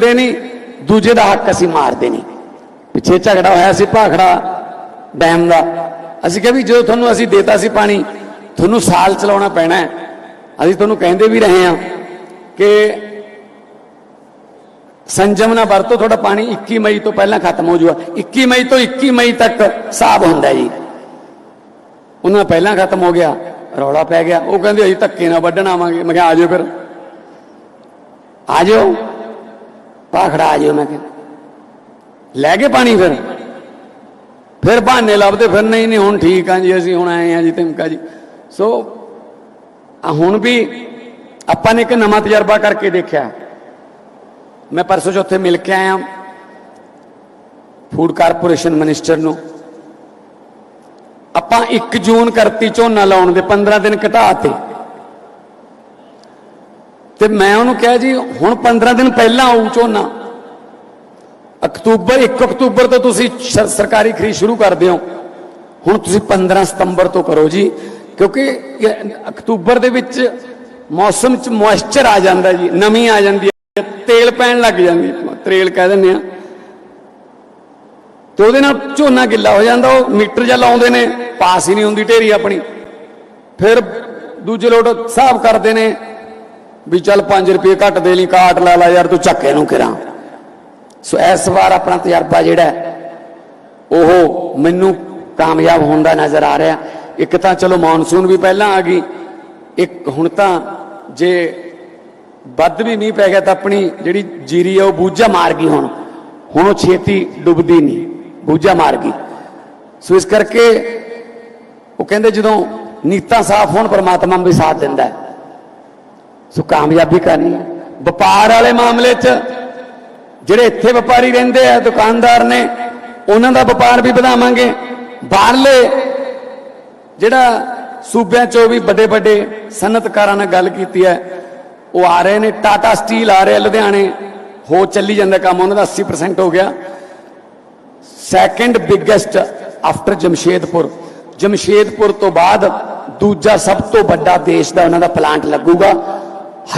ਦੇ ਨਹੀਂ ਦੂਜੇ ਦਾ ਹੱਕ ਅਸੀਂ ਮਾਰਦੇ ਨਹੀਂ ਪਿੱਛੇ ਝਗੜਾ ਹੋਇਆ ਸੀ ਭਾਖੜਾ ਡੈਮ ਦਾ। ਅਸੀਂ ਕਿਹਾ ਵੀ ਜਦੋਂ ਤੁਹਾਨੂੰ ਅਸੀਂ ਦੇਤਾ ਸੀ ਪਾਣੀ, ਤੁਹਾਨੂੰ ਸਾਲ ਚਲਾਉਣਾ ਪੈਣਾ ਹੈ। ਅਸੀਂ ਤੁਹਾਨੂੰ ਕਹਿੰਦੇ ਵੀ ਰਹੇ ਹਾਂ ਕਿ ਸੰਜਮ ਨਾਲ ਵਰਤੋ, ਤੁਹਾਡਾ ਪਾਣੀ 21 ਮਈ ਤੋਂ ਪਹਿਲਾਂ ਖਤਮ ਹੋ ਜਾਊਗਾ। 21 ਮਈ ਤੋਂ 21 ਮਈ ਤੱਕ ਹਿਸਾਬ ਹੁੰਦਾ ਜੀ। ਉਹਨਾਂ ਪਹਿਲਾਂ ਖਤਮ ਹੋ ਗਿਆ, ਰੌਲਾ ਪੈ ਗਿਆ। ਉਹ ਕਹਿੰਦੇ ਅਸੀਂ ਧੱਕੇ ਨਾਲ ਵੱਢਣ ਆਵਾਂਗੇ। ਮੈਂ ਕਿਹਾ ਆ ਜਾਓ ਫਿਰ। ਆ ਪਾਖੜਾ ਆ ਜਿਓ ਮੈਂ ਕਿਹਾ। ਲੈ ਕੇ ਪਾਣੀ ਫਿਰ। ਫਿਰ ਬਹਾਨੇ ਲੱਭਦੇ, ਫਿਰ ਨਹੀਂ ਨਹੀਂ, ਹੁਣ ਠੀਕ ਆ ਜੀ, ਅਸੀਂ ਹੁਣ ਆਏ ਆ ਜੀ ਧਮਕਾ ਜੀ। ਸੋ ਹੁਣ ਵੀ ਆਪਾਂ ਨੇ ਇੱਕ ਨਵਾਂ ਤਜਰਬਾ ਕਰਕੇ ਦੇਖਿਆ। ਮੈਂ ਪਰਸੋਂ ਚੌਥੇ ਮਿਲ ਕੇ ਆਇਆ। ਫੂਡ ਕਾਰਪੋਰੇਸ਼ਨ ਮਿਨਿਸਟਰ ਨੂੰ। ਆਪਾਂ 1 ਜੂਨ ਕਰਤੀ ਝੋਨਾ ਲਾਉਣ ਦੇ 15 ਦਿਨ ਘਟਾਤੇ ਤੇ ਮੈਂ ਉਹਨੂੰ ਕਿਹਾ ਜੀ, ਹੁਣ 15 ਦਿਨ ਪਹਿਲਾਂ ਆਊ ਝੋਨਾ। ਅਕਤੂਬਰ 1 ਅਕਤੂਬਰ ਤੋਂ ਤੁਸੀਂ ਸਰਕਾਰੀ ਖਰੀਦ ਸ਼ੁਰੂ ਕਰਦੇ ਹੋ। ਹੁਣ ਤੁਸੀਂ 15 ਸਤੰਬਰ ਤੋਂ ਕਰੋ ਜੀ, ਕਿਉਂਕਿ ਅਕਤੂਬਰ ਦੇ ਵਿੱਚ ਮੌਸਮ 'ਚ ਮੋਇਸਚਰ ਆ ਜਾਂਦਾ ਜੀ, ਨਮੀ ਆ ਜਾਂਦੀ ਹੈ, ਤੇਲ ਪੈਣ ਲੱਗ ਜਾਂਦੀ ਹੈ। ਤਰੇਲ ਕਹਿ ਦਿੰਦੇ ਆ ਤੇ ਉਹਦੇ ਨਾਲ ਝੋਨਾ ਗਿੱਲਾ ਹੋ ਜਾਂਦਾ, ਉਹ ਮੀਟਰ ਜਾਂ ਲਾਉਂਦੇ ਨੇ, ਪਾਸ ਹੀ ਨਹੀਂ ਹੁੰਦੀ ਢੇਰੀ ਆਪਣੀ। ਫਿਰ ਦੂਜੇ ਲੋਟ ਹਿਸਾਬ ਕਰਦੇ ਨੇ ਵੀ ਚੱਲ 5 ਰੁਪਏ ਘੱਟ ਦੇ ਲਈ, ਕਾਟ ਲਾ ਲਾ ਯਾਰ, ਤੂੰ ਝੱਕੇ ਨੂੰ ਕਿਰਾਂ ਸੋ ਇਸ ਵਾਰ ਆਪਣਾ ਤਜਰਬਾ ਜਿਹੜਾ ਉਹ ਮੈਨੂੰ ਕਾਮਯਾਬ ਹੋਣ ਦਾ ਨਜ਼ਰ ਆ ਰਿਹਾ। ਇੱਕ ਤਾਂ ਚਲੋ ਮੌਨਸੂਨ ਵੀ ਪਹਿਲਾਂ ਆ ਗਈ, ਇੱਕ ਹੁਣ ਤਾਂ ਜੇ ਵੱਧ ਵੀ ਮੀਂਹ ਪੈ ਗਿਆ ਤਾਂ ਆਪਣੀ ਜਿਹੜੀ ਜੀਰੀ ਹੈ ਉਹ ਬੂਝਾ ਮਾਰ ਗਈ ਹੁਣ। ਹੁਣ ਉਹ ਛੇਤੀ ਡੁੱਬਦੀ ਨਹੀਂ, ਬੂਝਾ ਮਾਰ ਗਈ। ਸੋ ਇਸ ਕਰਕੇ ਉਹ ਕਹਿੰਦੇ ਜਦੋਂ ਨੀਤਾਂ ਸਾਫ਼ ਹੋਣ, ਪਰਮਾਤਮਾ ਵੀ ਸਾਥ ਦਿੰਦਾ ਹੈ। ਸੋ ਕਾਮਯਾਬੀ ਕਰਨੀ ਹੈ। ਵਪਾਰ ਵਾਲੇ ਮਾਮਲੇ 'ਚ ਜਿਹੜੇ ਇੱਥੇ ਵਪਾਰੀ ਰਹਿੰਦੇ ਆ, ਦੁਕਾਨਦਾਰ ਨੇ, ਉਹਨਾਂ ਦਾ ਵਪਾਰ ਵੀ ਵਧਾਵਾਂਗੇ। ਬਾਹਰਲੇ ਜਿਹੜਾ ਸੂਬਿਆਂ 'ਚੋਂ ਵੀ ਵੱਡੇ ਵੱਡੇ ਸਨਅਤਕਾਰਾਂ ਨਾਲ ਗੱਲ ਕੀਤੀ ਹੈ, ਉਹ ਆ ਰਹੇ ਨੇ। ਟਾਟਾ ਸਟੀਲ ਆ ਰਿਹਾ ਲੁਧਿਆਣੇ। ਹੋ ਚੱਲੀ ਜਾਂਦਾ ਕੰਮ, ਉਹਨਾਂ ਦਾ 80% ਹੋ ਗਿਆ। Second biggest after Jamshedpur Jamshedpur ਤੋਂ ਬਾਅਦ ਦੂਜਾ ਸਭ ਤੋਂ ਵੱਡਾ ਦੇਸ਼ ਦਾ ਉਹਨਾਂ ਦਾ ਪਲਾਂਟ ਲੱਗੂਗਾ।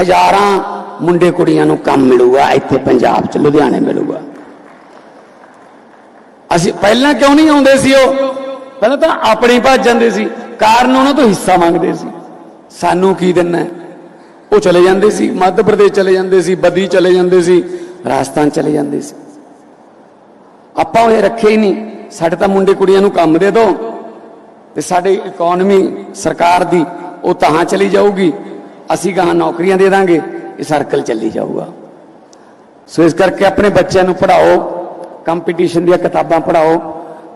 ਹਜ਼ਾਰਾਂ ਮੁੰਡੇ ਕੁੜੀਆਂ ਨੂੰ ਕੰਮ ਮਿਲੂਗਾ, ਇੱਥੇ ਪੰਜਾਬ 'ਚ ਲੁਧਿਆਣੇ ਮਿਲੂਗਾ। ਅਸੀਂ ਪਹਿਲਾਂ ਕਿਉਂ ਨਹੀਂ ਆਉਂਦੇ ਸੀ ਉਹ? ਪਹਿਲਾਂ ਤਾਂ ਆਪਣੀ ਭੱਜ ਜਾਂਦੇ ਸੀ। ਕਾਰਨ ਉਹਨਾਂ ਤੋਂ ਹਿੱਸਾ ਮੰਗਦੇ ਸੀ। ਸਾਨੂੰ ਕੀ ਦੇਣਾ ਉਹ ਚਲੇ ਜਾਂਦੇ ਸੀ, ਮੱਧ ਪ੍ਰਦੇਸ਼ ਚਲੇ ਜਾਂਦੇ ਸੀ, ਬੱਦੀ ਚਲੇ ਜਾਂਦੇ ਸੀ, ਰਾਜਸਥਾਨ ਚਲੇ ਜਾਂਦੇ ਸੀ। ਆਪਾਂ ਉਹ ਰੱਖੇ ਹੀ ਨਹੀਂ। ਸਾਡੇ ਤਾਂ ਮੁੰਡੇ ਕੁੜੀਆਂ ਨੂੰ ਕੰਮ ਦੇ ਦਿਓ ਤੇ ਸਾਡੀ ਇਕਨੋਮੀ ਸਰਕਾਰ ਦੀ ਉਹ ਤਾਂ ਚਲੀ ਜਾਊਗੀ। ਅਸੀਂ ਗਾਂ ਨੌਕਰੀਆਂ ਦੇ ਦਾਂਗੇ, ਇਹ ਸਰਕਲ ਚੱਲੀ ਜਾਊਗਾ। ਸੋ ਇਸ ਕਰਕੇ ਆਪਣੇ ਬੱਚਿਆਂ ਨੂੰ ਪੜ੍ਹਾਓ ਕੰਪੀਟੀਸ਼ਨ ਦੀਆਂ ਕਿਤਾਬਾਂ ਪੜ੍ਹਾਓ।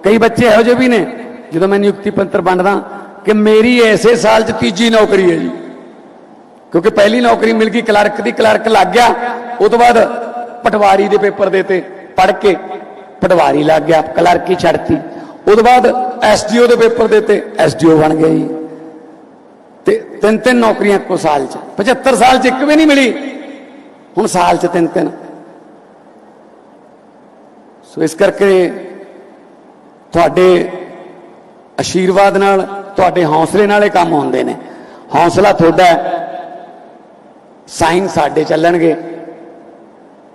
ਕਈ ਬੱਚੇ ਇਹੋ ਜਿਹੇ ਵੀ ਨੇ, ਜਦੋਂ ਮੈਂ ਨਿਯੁਕਤੀ ਪੱਤਰ ਵੰਡਦਾ, ਕਿ ਮੇਰੀ ਐਸੇ ਸਾਲ 'ਚ ਤੀਜੀ ਨੌਕਰੀ ਹੈ ਜੀ। ਕਿਉਂਕਿ ਪਹਿਲੀ ਨੌਕਰੀ ਮਿਲ ਗਈ, ਕਲਰਕ ਦੀ ਕਲਰਕ ਲੱਗ ਗਿਆ, ਉਹ ਤੋਂ ਬਾਅਦ ਪਟਵਾਰੀ ਦੇ ਪੇਪਰ ਦੇ ਤੇ ਪੜ੍ਹ ਕੇ ਪਟਵਾਰੀ ਲੱਗ ਗਿਆ, ਕਲਰਕ ਹੀ ਛੱਡਤੀ। ਉਹ ਤੋਂ ਬਾਅਦ ਐਸਡੀਓ ਦੇ ਪੇਪਰ ਦੇ ਦੇਤੇ ਐਸਡੀਓ ਬਣ ਗਿਆ ਜੀ। ਤੇ ਤਿੰਨ ਤਿੰਨ ਨੌਕਰੀਆਂ ਇੱਕੋ ਸਾਲ 'ਚ। 75 ਸਾਲ 'ਚ ਇੱਕ ਵੀ ਨਹੀਂ ਮਿਲੀ। ਹੁਣ ਸਾਲ 'ਚ ਤਿੰਨ ਤਿੰਨ। ਸੋ ਇਸ ਕਰਕੇ ਤੁਹਾਡੇ ਆਸ਼ੀਰਵਾਦ ਨਾਲ, ਤੁਹਾਡੇ ਹੌਸਲੇ ਨਾਲ ਇਹ ਕੰਮ ਹੁੰਦੇ ਨੇ। ਹੌਸਲਾ ਤੁਹਾਡਾ ਸਾਈਨ ਸਾਡੇ ਚੱਲਣਗੇ।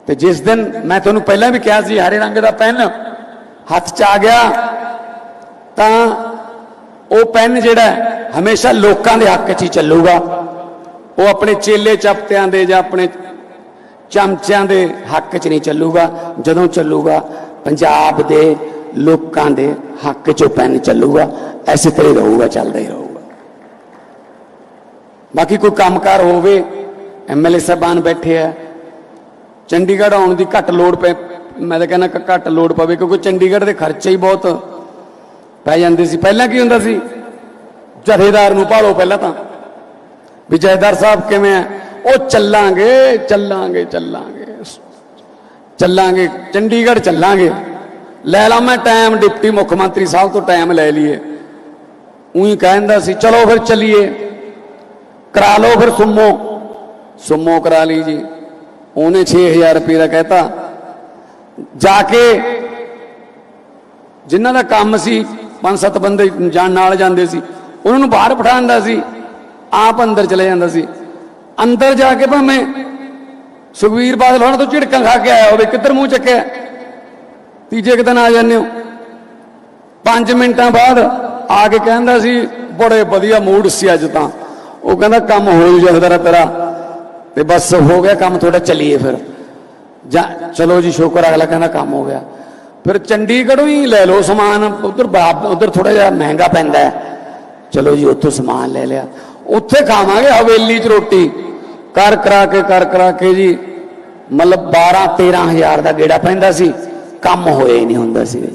ਤੇ ਜਿਸ ਦਿਨ ਮੈਂ ਤੁਹਾਨੂੰ ਪਹਿਲਾਂ ਵੀ ਕਿਹਾ ਸੀ, ਹਰੇ ਰੰਗ ਦਾ ਪੈਨ ਹੱਥ 'ਚ ਆ ਗਿਆ, ਤਾਂ ਉਹ ਪੈਨ ਜਿਹੜਾ ਹਮੇਸ਼ਾ ਲੋਕਾਂ ਦੇ ਹੱਕ 'ਚ ਹੀ ਚੱਲੂਗਾ। ਉਹ ਆਪਣੇ ਚੇਲੇ ਚਪਤਿਆਂ ਦੇ ਜਾਂ ਆਪਣੇ ਚਮਚਿਆਂ ਦੇ ਹੱਕ 'ਚ ਨਹੀਂ ਚੱਲੂਗਾ। ਜਦੋਂ ਚੱਲੂਗਾ, ਪੰਜਾਬ ਦੇ ਲੋਕਾਂ ਦੇ ਹੱਕ 'ਚ ਉਹ ਪੈਨ ਚੱਲੂਗਾ। ਐਸੇ ਤਰ੍ਹਾਂ ਹੀ ਰਹੂਗਾ, ਚੱਲਦਾ ਹੀ ਰਹੂਗਾ। ਬਾਕੀ ਕੋਈ ਕੰਮਕਾਰ ਹੋਵੇ ਐਮਐਲਏ ਸਾਹਿਬਾਨ ਬੈਠੇ ਆ। ਚੰਡੀਗੜ੍ਹ ਆਉਣ ਦੀ ਘੱਟ ਲੋੜ ਪੈ, ਮੈਂ ਤਾਂ ਕਹਿੰਦਾ ਘੱਟ ਲੋੜ ਪਵੇ, ਕਿਉਂਕਿ ਚੰਡੀਗੜ੍ਹ ਦੇ ਖਰਚੇ ਹੀ ਬਹੁਤ ਪੈ ਜਾਂਦੇ ਸੀ। ਪਹਿਲਾਂ ਕੀ ਹੁੰਦਾ ਸੀ? ਜਥੇਦਾਰ ਨੂੰ ਭਾਲੋ ਪਹਿਲਾਂ ਤਾਂ। ਵੀ ਜਥੇਦਾਰ ਸਾਹਿਬ ਕਿਵੇਂ ਆ? ਉਹ ਚੱਲਾਂਗੇ ਚੱਲਾਂਗੇ ਚੱਲਾਂਗੇ। ਚੱਲਾਂਗੇ, ਚੰਡੀਗੜ੍ਹ ਚੱਲਾਂਗੇ। ਲੈ ਲਾ ਮੈਂ ਟਾਈਮ ਡਿਪਟੀ ਮੁੱਖ ਮੰਤਰੀ ਸਾਹਿਬ ਤੋਂ ਟਾਈਮ ਲੈ ਲਈਏ। ਉਹੀ ਕਹਿੰਦਾ ਸੀ, ਚਲੋ ਫਿਰ ਚੱਲੀਏ। ਕਰਾ ਲਓ ਫਿਰ ਸੁਮੋ। ਸੁਮੋ ਕਰਾ ਲਈ ਜੀ। ਉਹਨੇ 6000 ਰੁਪਏ ਦਾ ਕਹਿਤਾ। ਜਾ ਕੇ ਜਿਨ੍ਹਾਂ ਦਾ ਕੰਮ ਸੀ ਪੰਜ ਸੱਤ ਬੰਦੇ ਜਾਣ ਨਾਲ ਜਾਂਦੇ ਸੀ। ਉਹਨਾਂ ਨੂੰ ਬਾਹਰ ਬਿਠਾਉਂਦਾ ਸੀ। ਆਪ ਅੰਦਰ ਚਲੇ ਜਾਂਦਾ ਸੀ। ਅੰਦਰ ਜਾ ਕੇ ਭਾਵੇਂ ਸੁਖਵੀਰ ਬਾਦਲ ਹੋਣਾ ਤੋਂ ਝਿੜਕਾਂ ਖਾ ਕੇ ਆਇਆ ਹੋਵੇ, ਕਿੱਧਰ ਮੂੰਹ ਚੱਕਿਆ? ਤੀਜੇ ਕਿ ਦਿਨ ਆ ਜਾਂਦੇ ਹੋ। 5 ਮਿੰਟਾਂ ਬਾਅਦ ਆ ਕੇ ਕਹਿੰਦਾ ਸੀ, ਬੜੇ ਵਧੀਆ ਮੂਡ ਸੀ ਅੱਜ ਤਾਂ। ਉਹ ਕਹਿੰਦਾ, ਕੰਮ ਹੋ ਜਹਦਰਾ ਤੇਰਾ ਤੇ ਬਸ ਹੋ ਗਿਆ, ਕੰਮ ਥੋੜਾ ਚੱਲੀਏ ਫਿਰ। ਜਾ ਚਲੋ ਜੀ, ਸ਼ੁਕਰ, ਅਗਲਾ ਕਹਿੰਦਾ, ਕੰਮ ਹੋ ਗਿਆ। ਫਿਰ ਚੰਡੀਗੜ੍ਹੋਂ ਹੀ ਲੈ ਲਓ ਸਮਾਨ, ਉਧਰ ਉਧਰ ਥੋੜਾ ਜਿਹਾ ਮਹਿੰਗਾ ਪੈਂਦਾ ਚਲੋ ਜੀ, ਉੱਥੋਂ ਸਮਾਨ ਲੈ ਲਿਆ। ਉੱਥੇ ਖਾਵਾਂਗੇ ਹਵੇਲੀ 'ਚ ਰੋਟੀ। ਕਰ ਕਰਾ ਕੇ ਕਰ ਕਰਾ ਕੇ ਜੀ, ਮਤਲਬ 12 13000 ਦਾ ਗੇੜਾ ਪੈਂਦਾ ਸੀ। ਕੰਮ ਹੋਇਆ ਹੀ ਨਹੀਂ ਹੁੰਦਾ ਸੀ। ਜੀ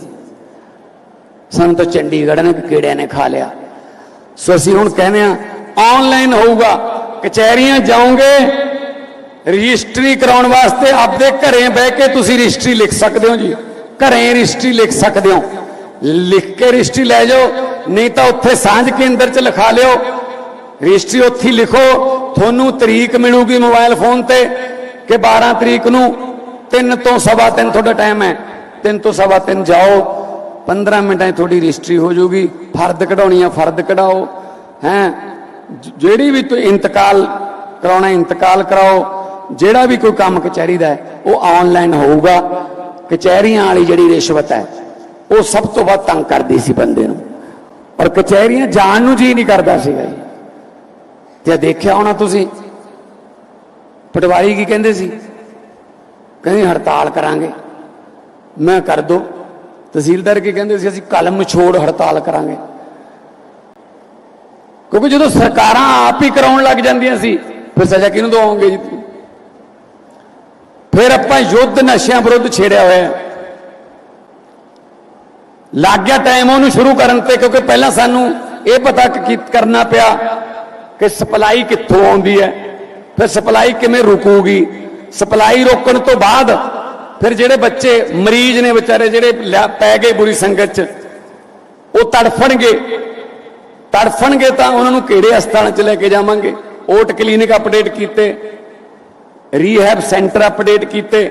ਸਾਨੂੰ ਤਾਂ ਚੰਡੀਗੜ੍ਹ ਨੇ ਕੀੜਿਆਂ ਨੇ ਖਾ ਲਿਆ। ਸੋ ਅਸੀਂ ਹੁਣ ਕਹਿੰਦੇ ਆ ਆਨਲਾਈਨ ਹੋਊਗਾ। ਕਚਹਿਰੀਆਂ ਜਾਓਗੇ, ਰਜਿਸਟਰੀ ਕਰਾਉਣ ਵਾਸਤੇ ਆਪਦੇ ਘਰੇ ਬਹਿ ਕੇ ਤੁਸੀਂ ਰਜਿਸਟਰੀ ਲਿਖ ਸਕਦੇ ਹੋ ਜੀ। ਘਰੇ ਰਜਿਸਟਰੀ ਲਿਖ ਸਕਦੇ ਹੋ। ਲਿਖ ਕੇ ਰਜਿਸਟਰੀ ਲੈ ਜਾਓ, ਨਹੀਂ ਤਾਂ ਉੱਥੇ ਸਾਂਝ ਕੇਂਦਰ 'ਚ ਲਿਖਾ ਲਿਓ। ਰਜਿਸਟਰੀ ਉੱਥੇ ਲਿਖੋ, ਤੁਹਾਨੂੰ ਤਰੀਕ ਮਿਲੂਗੀ ਮੋਬਾਈਲ ਫੋਨ ਤੇ ਕਿ 12 ਤਰੀਕ ਨੂੰ। 3 ਤੋਂ ਸਵਾ 3 ਤੁਹਾਡਾ ਟਾਈਮ ਹੈ। 3 ਤੋਂ ਸਵਾ 3 ਜਾਓ 15 ਮਿੰਟਾਂ 'ਚ ਤੁਹਾਡੀ ਰਜਿਸਟਰੀ ਹੋ ਜਾਊਗੀ। ਫਰਦ ਕਢਾਉਣੀ ਆ, ਫਰਦ ਕਢਾਓ, ਹੈ। ਜਿਹੜੀ ਵੀ ਤੁਸੀਂ ਇੰਤਕਾਲ ਕਰਾਉਣਾ, ਇੰਤਕਾਲ ਕਰਾਓ। ਜਿਹੜਾ ਵੀ ਕੋਈ ਕੰਮ ਕਚਹਿਰੀ ਦਾ ਉਹ ਆਨਲਾਈਨ ਹੋਊਗਾ। ਕਚਹਿਰੀਆਂ ਵਾਲੀ ਜਿਹੜੀ ਰਿਸ਼ਵਤ ਹੈ, ਉਹ ਸਭ ਤੋਂ ਵੱਧ ਤੰਗ ਕਰਦੀ ਸੀ ਬੰਦੇ ਨੂੰ। ਔਰ ਕਚਹਿਰੀਆਂ ਜਾਣ ਨੂੰ ਜੀ ਨਹੀਂ ਕਰਦਾ ਸੀਗਾ ਜੀ। ਤੇ ਦੇਖਿਆ ਹੋਣਾ ਤੁਸੀਂ, ਪਟਵਾਰੀ ਕੀ ਕਹਿੰਦੇ ਸੀ? ਕਹਿੰਦੇ, ਹੜਤਾਲ ਕਰਾਂਗੇ। ਮੈਂ ਕਰ ਦੋ। ਤਹਿਸੀਲਦਾਰ ਕੀ ਕਹਿੰਦੇ ਸੀ? ਅਸੀਂ ਕਲਮ ਛੋੜ ਹੜਤਾਲ ਕਰਾਂਗੇ। ਕਿਉਂਕਿ ਜਦੋਂ ਸਰਕਾਰਾਂ ਆਪ ਹੀ ਕਰਾਉਣ ਲੱਗ ਜਾਂਦੀਆਂ ਸੀ, ਫਿਰ ਸਜ਼ਾ ਕਿਹਨੂੰ ਦਵਾਉਂਗੇ ਜੀ ਫਿਰ ਆਪਾਂ ਯੁੱਧ ਨਸ਼ਿਆਂ ਵਿਰੁੱਧ ਛੇੜਿਆ ਹੋਇਆ ਲੱਗ ਗਿਆ ਟਾਈਮ ਉਹਨੂੰ ਸ਼ੁਰੂ ਕਰਨ ਤੇ, ਕਿਉਂਕਿ ਪਹਿਲਾਂ ਸਾਨੂੰ ਇਹ ਪਤਾ ਕਰਨਾ ਪਿਆ ਕਿ ਸਪਲਾਈ ਕਿੱਥੋਂ ਆਉਂਦੀ ਹੈ, ਫਿਰ ਸਪਲਾਈ ਕਿਵੇਂ ਰੁਕੂਗੀ, ਸਪਲਾਈ ਰੋਕਣ ਤੋਂ ਬਾਅਦ ਫਿਰ ਜਿਹੜੇ ਬੱਚੇ ਮਰੀਜ਼ ਨੇ ਵਿਚਾਰੇ ਜਿਹੜੇ ਪੈ ਗਏ ਬੁਰੀ ਸੰਗਤ 'ਚ, ਉਹ ਤੜਫਣਗੇ। ਤੜਫਣਗੇ ਤਾਂ ਉਹਨਾਂ ਨੂੰ ਕਿਹੜੇ ਹਸਪਤਾਲ 'ਚ ਲੈ ਕੇ ਜਾਵਾਂਗੇ? ਓਟ ਕਲੀਨਿਕ ਅਪਡੇਟ ਕੀਤੇ। ਰੀਹੈਬ ਸੈਂਟਰ ਅਪਡੇਟ ਕੀਤੇ।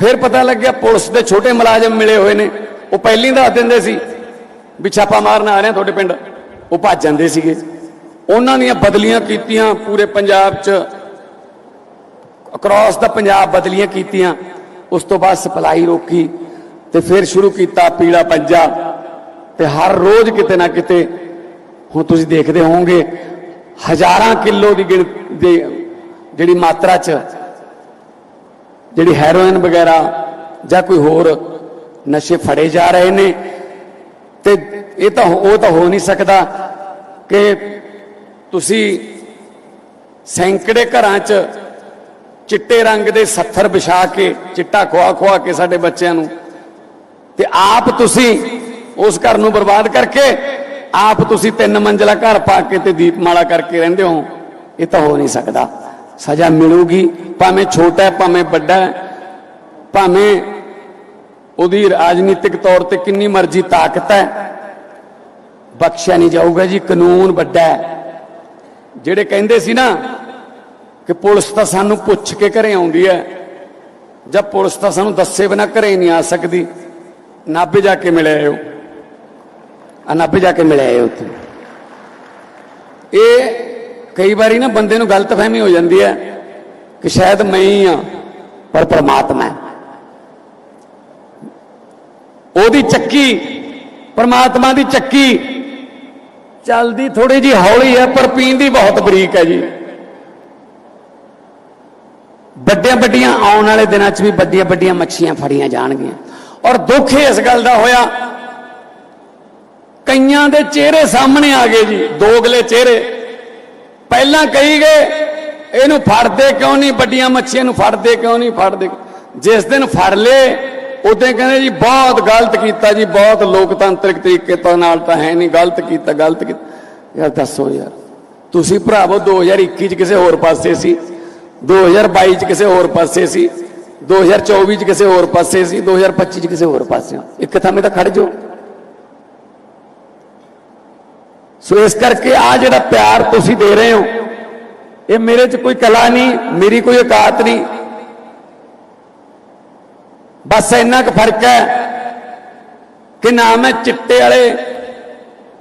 ਫਿਰ ਪਤਾ ਲੱਗਿਆ ਪੁਲਿਸ ਦੇ ਛੋਟੇ ਮੁਲਾਜ਼ਮ ਮਿਲੇ ਹੋਏ ਨੇ। ਉਹ ਪਹਿਲੀ ਦੱਸ ਦਿੰਦੇ ਸੀ ਵੀ ਛਾਪਾ ਮਾਰਨ ਆ ਰਹੇ ਤੁਹਾਡੇ ਪਿੰਡ। ਉਹ ਭੱਜ ਜਾਂਦੇ ਸੀਗੇ। ਉਹਨਾਂ ਦੀਆਂ ਬਦਲੀਆਂ ਕੀਤੀਆਂ ਪੂਰੇ ਪੰਜਾਬ 'ਚ। ਅਕ੍ਰੋਸ ਦਾ ਪੰਜਾਬ ਬਦਲੀਆਂ ਕੀਤੀਆਂ। ਉਸ ਤੋਂ ਬਾਅਦ ਸਪਲਾਈ ਰੋਕੀ ਤੇ ਫਿਰ ਸ਼ੁਰੂ ਕੀਤਾ ਪੀਲਾ ਪੰਜਾ। ਤੇ ਹਰ ਰੋਜ਼ ਕਿਤੇ ਨਾ ਕਿਤੇ, ਹੁਣ ਤੁਸੀਂ ਦੇਖਦੇ ਹੋਵੋਗੇ, ਹਜ਼ਾਰਾਂ ਕਿਲੋ ਦੀ ਜਿਹੜੀ ਮਾਤਰਾ 'ਚ, ਜਿਹੜੀ ਹੈਰੋਇਨ ਵਗੈਰਾ ਜਾਂ ਕੋਈ ਹੋਰ ਨਸ਼ੇ ਫੜੇ ਜਾ ਰਹੇ ਨੇ, ਤੇ ਇਹ ਤਾਂ ਉਹ ਤਾਂ ਹੋ ਨਹੀਂ ਸਕਦਾ ਕਿ ਤੁਸੀਂ ਸੈਂਕੜੇ ਘਰਾਂ 'ਚ ਚਿੱਟੇ ਰੰਗ ਦੇ ਸੱਥਰ ਵਿਛਾ ਕੇ, ਚਿੱਟਾ ਖਵਾ ਖਵਾ ਕੇ ਸਾਡੇ ਬੱਚਿਆਂ ਨੂੰ, ਤੇ ਆਪ ਤੁਸੀਂ ਉਸ ਘਰ ਨੂੰ ਬਰਬਾਦ ਕਰਕੇ ਆਪ ਤੁਸੀਂ ਤਿੰਨ ਮੰਜ਼ਲਾ ਘਰ ਪਾ ਕੇ ਤੇ ਦੀਪਮਾਲਾ ਕਰਕੇ ਰਹਿੰਦੇ ਹੋ, ਇਹ ਤਾਂ ਹੋ ਨਹੀਂ ਸਕਦਾ। ਸਜ਼ਾ ਮਿਲੂਗੀ, ਭਾਵੇਂ ਛੋਟਾ ਹੈ, ਭਾਵੇਂ ਵੱਡਾ ਹੈ, ਭਾਵੇਂ ਉਹਦੀ ਰਾਜਨੀਤਿਕ ਤੌਰ ਤੇ ਕਿੰਨੀ ਮਰਜ਼ੀ ਤਾਕਤ ਹੈ, ਬਖਸ਼ਿਆ ਨਹੀਂ ਜਾਊਗਾ ਜੀ, ਕਾਨੂੰਨ ਵੱਡਾ ਹੈ। ਜਿਹੜੇ ਕਹਿੰਦੇ ਸੀ ਨਾ ਕਿ ਪੁਲਿਸ ਤਾਂ ਸਾਨੂੰ ਪੁੱਛ ਕੇ ਘਰੇ ਆਉਂਦੀ ਹੈ, ਜਾਂ ਪੁਲਿਸ ਤਾਂ ਸਾਨੂੰ ਦੱਸੇ ਬਿਨਾ ਘਰੇ ਨਹੀਂ ਆ ਸਕਦੀ, ਨਾਭੇ ਜਾ ਕੇ ਮਿਲਿਆ ਆਇਓ। ਆ ਨਾਭੇ ਜਾ ਕੇ ਮਿਲਿਆ ਆਇਓ ਉੱਥੇ। ਇਹ ਕਈ ਵਾਰੀ ਨਾ ਬੰਦੇ ਨੂੰ ਗਲਤਫਹਿਮੀ ਹੋ ਜਾਂਦੀ ਹੈ ਕਿ ਸ਼ਾਇਦ ਮੈਂ ਹੀ ਆ ਪਰ ਪ੍ਰਮਾਤਮਾ ਹੈ। ਉਹਦੀ ਚੱਕੀ, ਪਰਮਾਤਮਾ ਦੀ ਚੱਕੀ ਚੱਲਦੀ ਥੋੜੀ ਜੀ ਹੌਲੀ ਹੈ, ਪਰ ਪੀਂਦੀ ਬਹੁਤ ਬਰੀਕ ਹੈ ਜੀ। ਵੱਡੀਆਂ ਵੱਡੀਆਂ ਆਉਣ ਵਾਲੇ ਦਿਨਾਂ 'ਚ ਵੀ ਵੱਡੀਆਂ ਵੱਡੀਆਂ ਮੱਛੀਆਂ ਫੜੀਆਂ ਜਾਣਗੀਆਂ। ਔਰ ਦੁੱਖ ਇਸ ਗੱਲ ਦਾ ਹੋਇਆ, ਕਈਆਂ ਦੇ ਚਿਹਰੇ ਸਾਹਮਣੇ ਆ ਗਏ ਜੀ ਦੋਗਲੇ ਚਿਹਰੇ। ਪਹਿਲਾਂ ਕਹੀ ਗਏ, ਇਹਨੂੰ ਫੜਦੇ ਕਿਉਂ ਨਹੀਂ? ਵੱਡੀਆਂ ਮੱਛੀਆਂ ਨੂੰ ਫੜਦੇ ਕਿਉਂ ਨਹੀਂ? ਫੜਦੇ ਜਿਸ ਦਿਨ ਫੜ ਲਏ ਉਦੋਂ ਕਹਿੰਦੇ ਜੀ ਬਹੁਤ ਗਲਤ ਕੀਤਾ ਜੀ, ਬਹੁਤ ਲੋਕਤੰਤਰਿਕ ਤਰੀਕੇ ਤੋਂ ਨਾਲ ਤਾਂ ਹੈ ਨਹੀਂ, ਗਲਤ ਕੀਤਾ ਗਲਤ ਕੀਤਾ। ਯਾਰ ਦੱਸੋ ਯਾਰ, ਤੁਸੀਂ ਭਰਾਵੋ 2021 ਚ ਕਿਸੇ ਹੋਰ ਪਾਸੇ ਸੀ 2022 ਚ ਕਿਸੇ ਹੋਰ ਪਾਸੇ ਸੀ 2024 ਚ ਕਿਸੇ ਹੋਰ ਪਾਸੇ ਸੀ 2025 ਚ ਕਿਸੇ ਹੋਰ ਪਾਸੇ ਇੱਕ ਥਾਂ ਤਾਂ ਖੜ ਜਾਓ। ਸੋ ਇਸ ਕਰਕੇ ਆ ਜਿਹੜਾ ਪਿਆਰ ਤੁਸੀਂ ਦੇ ਰਹੇ ਹੋ, ਇਹ ਮੇਰੇ 'ਚ ਕੋਈ ਕਲਾ ਨਹੀਂ, ਮੇਰੀ ਕੋਈ ਔਕਾਤ ਨਹੀਂ। ਬਸ ਇੰਨਾ ਕੁ ਫ਼ਰਕ ਹੈ ਕਿ ਨਾ ਮੈਂ ਚਿੱਟੇ ਵਾਲੇ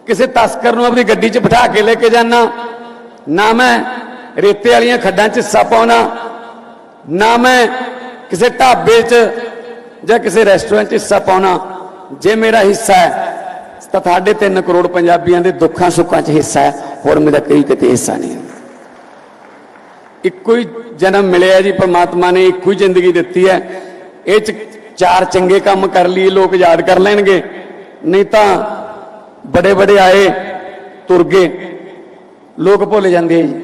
ਕਿਸੇ ਤਸਕਰ ਨੂੰ ਆਪਣੀ ਗੱਡੀ 'ਚ ਬਿਠਾ ਕੇ ਲੈ ਕੇ ਜਾਣਾ ਨਾ ਮੈਂ ਰੇਤੇ ਵਾਲੀਆਂ ਖੱਡਾਂ 'ਚ ਹਿੱਸਾ ਪਾਉਣਾ ਨਾ ਮੈਂ ਕਿਸੇ ਢਾਬੇ 'ਚ ਜਾਂ ਕਿਸੇ ਰੈਸਟੋਰੈਂਟ 'ਚ ਹਿੱਸਾ ਪਾਉਣਾ ਜੇ ਮੇਰਾ ਹਿੱਸਾ ਹੈ ਤਾਂ ਤੁਹਾਡੇ 3 ਕਰੋੜ ਪੰਜਾਬੀਆਂ ਦੇ ਦੁੱਖਾਂ ਸੁੱਖਾਂ 'ਚ ਹਿੱਸਾ ਹੈ, ਹੋਰ ਮੇਰਾ ਕੋਈ ਕਿਤੇ ਹਿੱਸਾ ਨਹੀਂ ਇੱਕੋ ਹੀ ਜਨਮ ਮਿਲਿਆ ਜੀ, ਪਰਮਾਤਮਾ ਨੇ ਇੱਕੋ ਹੀ ਜ਼ਿੰਦਗੀ ਦਿੱਤੀ ਹੈ। ਇਹ ਚ ਚਾਰ ਚੰਗੇ ਕੰਮ ਕਰ ਲਈਏ, ਲੋਕ ਯਾਦ ਕਰ ਲੈਣਗੇ। ਨਹੀਂ ਤਾਂ ਬੜੇ ਬੜੇ ਆਏ, ਤੁਰ ਗਏ। ਲੋਕ ਭੁੱਲ ਜਾਂਦੇ ਜੀ।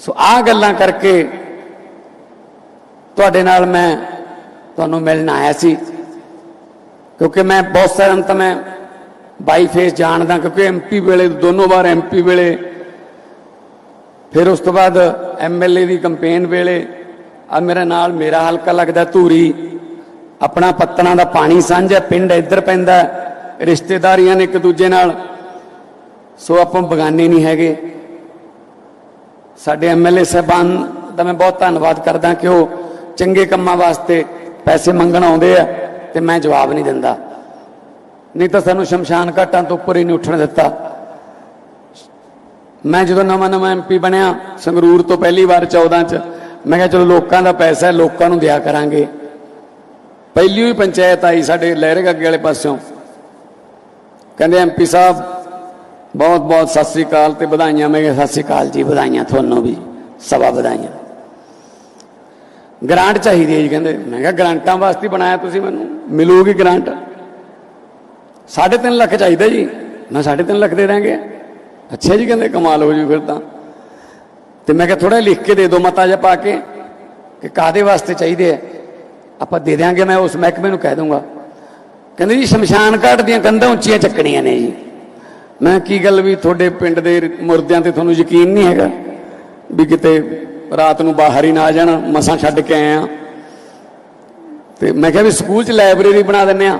ਸੋ ਆ ਗੱਲਾਂ ਕਰਕੇ ਤੁਹਾਡੇ ਨਾਲ ਮੈਂ ਤੁਹਾਨੂੰ ਮਿਲਣ ਆਇਆ ਸੀ। ਕਿਉਂਕਿ ਮੈਂ ਬਹੁਤ ਸਾਰਿਆਂ ਨੂੰ ਤਾਂ ਮੈਂ ਬਾਈ ਫੇਸ ਜਾਣਦਾ, ਕਿਉਂਕਿ ਐਮਪੀ ਵੇਲੇ, ਦੋਨੋਂ ਵਾਰ ਐਮਪੀ ਵੇਲੇ। ਫਿਰ ਉਸ ਤੋਂ ਬਾਅਦ ਐਮਐਲਏ ਦੀ ਕੈਂਪੇਨ ਵੇਲੇ ਆ ਮੇਰੇ ਨਾਲ ਮੇਰਾ ਹਲਕਾ ਲੱਗਦਾ ਧੂਰੀ। ਆਪਣਾ ਪੱਤਣਾ ਦਾ ਪਾਣੀ ਸਾਂਝਾ, ਪਿੰਡ ਇੱਧਰ ਪੈਂਦਾ, ਰਿਸ਼ਤੇਦਾਰੀਆਂ ਨੇ ਇੱਕ ਦੂਜੇ ਨਾਲ। ਸੋ ਆਪਾਂ ਬਗਾਨੇ ਨਹੀਂ ਹੈਗੇ। ਸਾਡੇ ਐਮਐਲਏ ਸਾਹਿਬਾਨ ਦਾ ਮੈਂ ਬਹੁਤ ਧੰਨਵਾਦ ਕਰਦਾ ਕਿ ਉਹ ਚੰਗੇ ਕੰਮਾਂ ਵਾਸਤੇ ਪੈਸੇ ਮੰਗਣ ਆਉਂਦੇ ਆ। ਤੇ ਮੈਂ ਜਵਾਬ ਨਹੀਂ ਦਿੰਦਾ। ਨਹੀਂ ਤਾਂ ਸਾਨੂੰ ਸ਼ਮਸ਼ਾਨ ਘਾਟਾਂ ਤੋਂ ਉੱਪਰ ਹੀ ਨਹੀਂ ਉੱਠਣ ਦਿੱਤਾ। ਮੈਂ ਜਦੋਂ ਨਵਾਂ ਨਵਾਂ ਐਮਪੀ ਬਣਿਆ, ਸੰਗਰੂਰ ਤੋਂ ਪਹਿਲੀ ਵਾਰ 14 ਚ, ਮੈਂ ਕਿਹਾ ਚਲੋ ਲੋਕਾਂ ਦਾ ਪੈਸਾ ਹੈ, ਲੋਕਾਂ ਨੂੰ ਦਿਆ ਕਰਾਂਗੇ। ਪਹਿਲੀ ਹੀ ਪੰਚਾਇਤ ਆਈ ਸਾਡੇ ਲਹਿਰੇ ਅੱਗੇ ਵਾਲੇ ਪਾਸਿਓਂ। ਕਹਿੰਦੇ ਐਮਪੀ ਸਾਹਿਬ ਬਹੁਤ ਬਹੁਤ ਸਤਿ ਸ੍ਰੀ ਅਕਾਲ ਤੇ ਵਧਾਈਆਂ। ਮੈਂ ਕਿਹਾ, ਸਤਿ ਸ੍ਰੀ ਅਕਾਲ ਜੀ, ਵਧਾਈਆਂ ਤੁਹਾਨੂੰ ਵੀ ਸਵਾ ਵਧਾਈਆਂ। ਗ੍ਰਾਂਟ ਚਾਹੀਦੀ ਹੈ ਜੀ, ਕਹਿੰਦੇ। ਮੈਂ ਕਿਹਾ ਗ੍ਰਾਂਟਾਂ ਵਾਸਤੇ ਬਣਾਇਆ ਤੁਸੀਂ ਮੈਨੂੰ। ਮਿਲੂਗੀ ਗ੍ਰਾਂਟ। 3.5 ਲੱਖ ਚਾਹੀਦਾ ਜੀ। ਮੈਂ 3.5 ਲੱਖ ਦੇ ਦਾਂਗੇ ਅੱਛਾ ਜੀ, ਕਹਿੰਦੇ, ਕਮਾਲ ਹੋ ਜੂ ਫਿਰ ਤਾਂ। ਤੇ ਮੈਂ ਕਿਹਾ ਥੋੜਾ ਲਿਖ ਕੇ ਦੇ ਦਿਓ ਮਤਾ ਜਿਹਾ ਪਾ ਕੇ ਕਿ ਕਾਦੇ ਵਾਸਤੇ ਚਾਹੀਦੇ ਆ। ਆਪਾਂ ਦੇ ਦਿਆਂਗੇ, ਮੈਂ ਉਸ ਮਹਿਕਮੇ ਨੂੰ ਕਹਿ ਦੂੰਗਾ ਕਹਿੰਦੇ ਜੀ, ਸ਼ਮਸ਼ਾਨ ਘਾਟ ਦੀਆਂ ਕੰਧਾਂ ਉੱਚੀਆਂ ਚੱਕਣੀਆਂ ਨੇ ਜੀ। ਮੈਂ ਕੀ ਗੱਲ ਵੀ ਤੁਹਾਡੇ ਪਿੰਡ ਦੇ ਮੁਰਦਿਆਂ ਤੇ ਤੁਹਾਨੂੰ ਯਕੀਨ ਨਹੀਂ ਹੈਗਾ ਵੀ ਕਿਤੇ ਰਾਤ ਨੂੰ ਬਾਹਰ ਹੀ ਨਾ ਆ ਜਾਣ, ਮਸਾਂ ਛੱਡ ਕੇ ਆਏ ਆ। ਤੇ ਮੈਂ ਕਿਹਾ ਵੀ ਸਕੂਲ 'ਚ ਲਾਇਬ੍ਰੇਰੀ ਬਣਾ ਦਿੰਨੇ ਆ।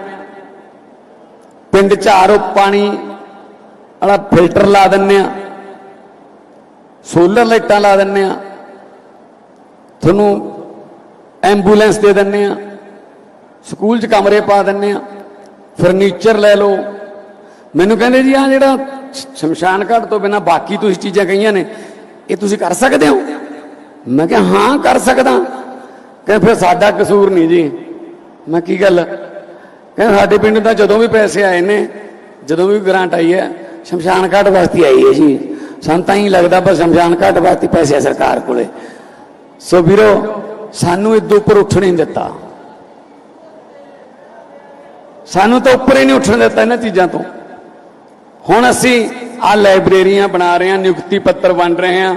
ਪਿੰਡ 'ਚ ਆਰੋ ਪਾਣੀ ਵਾਲਾ ਫਿਲਟਰ ਲਾ ਦਿੰਨੇ ਆ। ਸੋਲਰ ਲਾਈਟਾਂ ਲਾ ਦਿੰਨੇ ਆ। ਤੁਹਾਨੂੰ ਐਂਬੂਲੈਂਸ ਦੇ ਦਿੰਨੇ ਆ। ਸਕੂਲ 'ਚ ਕਮਰੇ ਪਾ ਦਿੰਨੇ ਆ। ਫਰਨੀਚਰ ਲੈ ਲਓ। ਮੈਨੂੰ ਕਹਿੰਦੇ ਜੀ ਆ ਜਿਹੜਾ ਸ਼ਮਸ਼ਾਨ ਘਾਟ ਤੋਂ ਬਿਨਾ ਬਾਕੀ ਤੁਸੀਂ ਚੀਜ਼ਾਂ ਕਹੀਆਂ ਨੇ, ਇਹ ਤੁਸੀਂ ਕਰ ਸਕਦੇ ਹੋ? ਮੈਂ ਕਿਹਾ, ਹਾਂ, ਕਰ ਸਕਦਾ। ਕਹਿੰਦੇ, ਫਿਰ ਸਾਡਾ ਕਸੂਰ ਨਹੀਂ ਜੀ। ਮੈਂ ਕੀ ਗੱਲ? ਕਹਿੰਦੇ, ਸਾਡੇ ਪਿੰਡ ਤਾਂ ਜਦੋਂ ਵੀ ਪੈਸੇ ਆਏ ਨੇ, ਜਦੋਂ ਵੀ ਗ੍ਰਾਂਟ ਆਈ ਹੈ, ਸ਼ਮਸ਼ਾਨ ਘਾਟ ਵਾਸਤੇ ਆਈ ਹੈ ਜੀ। ਸਾਨੂੰ ਤਾਂ ਹੀ ਲੱਗਦਾ ਪਰ ਸ਼ਮਸ਼ਾਨ ਘਾਟ ਵਾਸਤੇ ਪੈਸੇ ਆ ਸਰਕਾਰ ਕੋਲੇ। ਸੋ ਵੀਰੋ, ਸਾਨੂੰ ਇਦੋਂ ਉੱਪਰ ਉੱਠਣ ਹੀ ਨਹੀਂ ਦਿੱਤਾ। ਸਾਨੂੰ ਤਾਂ ਉੱਪਰ ਹੀ ਨਹੀਂ ਉੱਠਣ ਦਿੱਤਾ ਇਹਨਾਂ ਚੀਜ਼ਾਂ ਤੋਂ। ਹੁਣ ਅਸੀਂ ਆ ਲਾਇਬ੍ਰੇਰੀਆਂ ਬਣਾ ਰਹੇ ਹਾਂ, ਨਿਯੁਕਤੀ ਪੱਤਰ ਵੰਡ ਰਹੇ ਹਾਂ।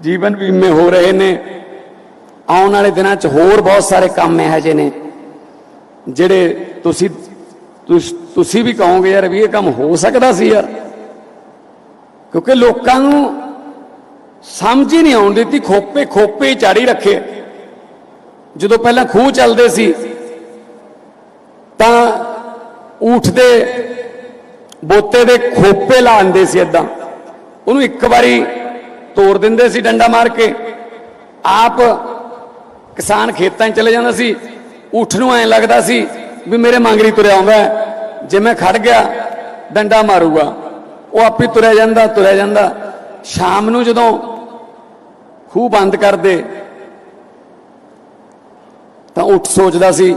ਜੀਵਨ ਬੀਮੇ ਹੋ ਰਹੇ ਨੇ। ਆਉਣ ਵਾਲੇ ਦਿਨਾਂ 'ਚ ਹੋਰ ਬਹੁਤ ਸਾਰੇ ਕੰਮ ਇਹੋ ਜਿਹੇ ਨੇ, ਜਿਹੜੇ ਤੁਸੀਂ ਤੁਸੀਂ ਵੀ ਕਹੋਗੇ, ਯਾਰ ਵੀ ਇਹ ਕੰਮ ਹੋ ਸਕਦਾ ਸੀ ਯਾਰ। ਕਿਉਂਕਿ ਲੋਕਾਂ ਨੂੰ ਸਮਝ ਹੀ ਨਹੀਂ ਆਉਣ ਦਿੱਤੀ, ਖੋਪੇ ਖੋਪੇ ਚਾੜੀ ਰੱਖੇ। ਜਦੋਂ ਪਹਿਲਾਂ ਖੂਹ ਚੱਲਦੇ ਸੀ, ਤਾਂ ਊਠ ਦੇ ਬੋਤੇ ਦੇ ਖੋਪੇ ਲਾਉਂਦੇ ਸੀ ਇਦਾਂ ਉਹਨੂੰ ਇੱਕ ਵਾਰੀ ਤੋੜ ਦਿੰਦੇ ਸੀ ਡੰਡਾ ਮਾਰ ਕੇ। ਆਪ ਕਿਸਾਨ ਖੇਤਾਂ 'ਚ ਚਲੇ ਜਾਂਦਾ ਸੀ। ਊਠ ਨੂੰ ਐਂ ਲੱਗਦਾ ਸੀ ਵੀ ਮੇਰੇ ਮੰਗਰੀ ਤੁਰਿਆ ਆਉਂਦਾ। ਜੇ ਮੈਂ ਖੜ ਗਿਆ, ਡੰਡਾ ਮਾਰੂਗਾ। ਉਹ ਆਪੇ ਤੁਰਿਆ ਜਾਂਦਾ ਤੁਰਿਆ ਜਾਂਦਾ। ਸ਼ਾਮ ਨੂੰ ਜਦੋਂ ਖੂਹ ਬੰਦ ਕਰਦੇ, ਤਾਂ ਉੱਠ ਸੋਚਦਾ ਸੀ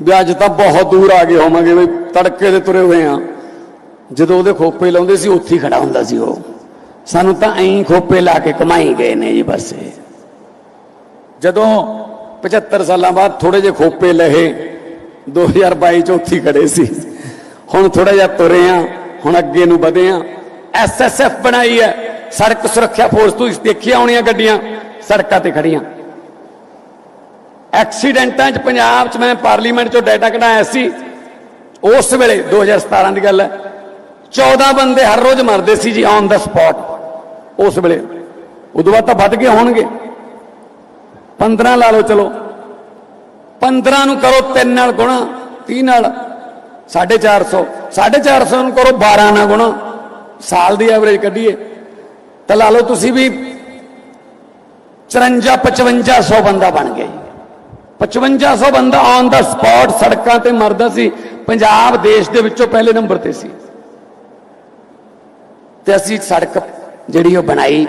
ਵੀ ਅੱਜ ਤਾਂ ਬਹੁਤ ਦੂਰ ਆ ਗਏ ਹੋਵਾਂਗੇ, ਵੀ ਤੜਕੇ ਦੇ ਤੁਰੇ ਹੋਏ ਆ। ਜਦੋਂ ਉਹਦੇ ਖੋਪੇ ਲਾਉਂਦੇ ਸੀ, ਉੱਥੇ ਹੀ ਖੜਾ ਹੁੰਦਾ ਸੀ ਉਹ। ਸਾਨੂੰ ਤਾਂ ਐਂ ਖੋਪੇ ਲਾ ਕੇ ਕਮਾਈ ਗਏ ਨੇ ਜੀ ਬਸ ਜਦੋਂ 75 ਸਾਲਾਂ ਬਾਅਦ ਥੋੜੇ ਜਿਹੇ ਖੋਪੇ ਲਹੇ 2022 ਚ ਉੱਥੇ ਹੀ ਖੜੇ ਸੀ। ਹੁਣ ਥੋੜਾ ਜਿਹਾ ਤੁਰੇ ਆ, ਹੁਣ ਅੱਗੇ ਨੂੰ ਵਧੇ ਆ। ਐਸਐਸਐਫ ਬਣਾਈ ਹੈ। ਸੜਕ ਸੁਰੱਖਿਆ ਫੋਰਸ, ਤੋਂ ਦੇਖੀਆਂ ਆਉਣੀਆਂ ਗੱਡੀਆਂ? ਸੜਕਾਂ ਤੇ ਖੜੀਆਂ ਐਕਸੀਡੈਂਟਾਂ 'ਚ ਪੰਜਾਬ 'ਚ ਮੈਂ ਪਾਰਲੀਮੈਂਟ 'ਚੋਂ ਡਾਟਾ ਕਢਾਇਆ ਸੀ। ਉਸ ਵੇਲੇ 2017 ਦੀ ਗੱਲ ਹੈ 14 ਬੰਦੇ ਹਰ ਰੋਜ਼ ਮਰਦੇ ਸੀ ਜੀ ਔਨ ਦਾ ਸਪੌਟ ਉਸ ਵੇਲੇ। ਉਦੋਂ ਬਾਅਦ ਤਾਂ ਵੱਧ ਗਏ ਹੋਣਗੇ। 15 ਲਾ ਲਓ, ਚਲੋ। 15 ਨੂੰ ਕਰੋ 3 ਨਾਲ ਗੁਣਾ 30 ਨਾਲ 450 450 ਨੂੰ ਕਰੋ 12 ਨਾਲ ਗੁਣਾ। ਸਾਲ ਦੀ ਐਵਰੇਜ ਕੱਢੀਏ। ਤਾਂ ਲਾ ਲਓ ਤੁਸੀਂ ਵੀ 54 5500 ਬੰਦਾ ਬਣ ਗਿਆ ਜੀ। 5500 ਬੰਦਾ ਔਨ ਦਾ ਸਪੌਟ ਸੜਕਾਂ ਤੇ ਮਰਦਾ ਸੀ। ਪੰਜਾਬ ਦੇਸ਼ ਦੇ ਵਿੱਚੋਂ ਪਹਿਲੇ ਨੰਬਰ ਤੇ ਸੀ। ਤੇ ਅਸੀਂ ਸੜਕ ਜਿਹੜੀ ਉਹ ਬਣਾਈ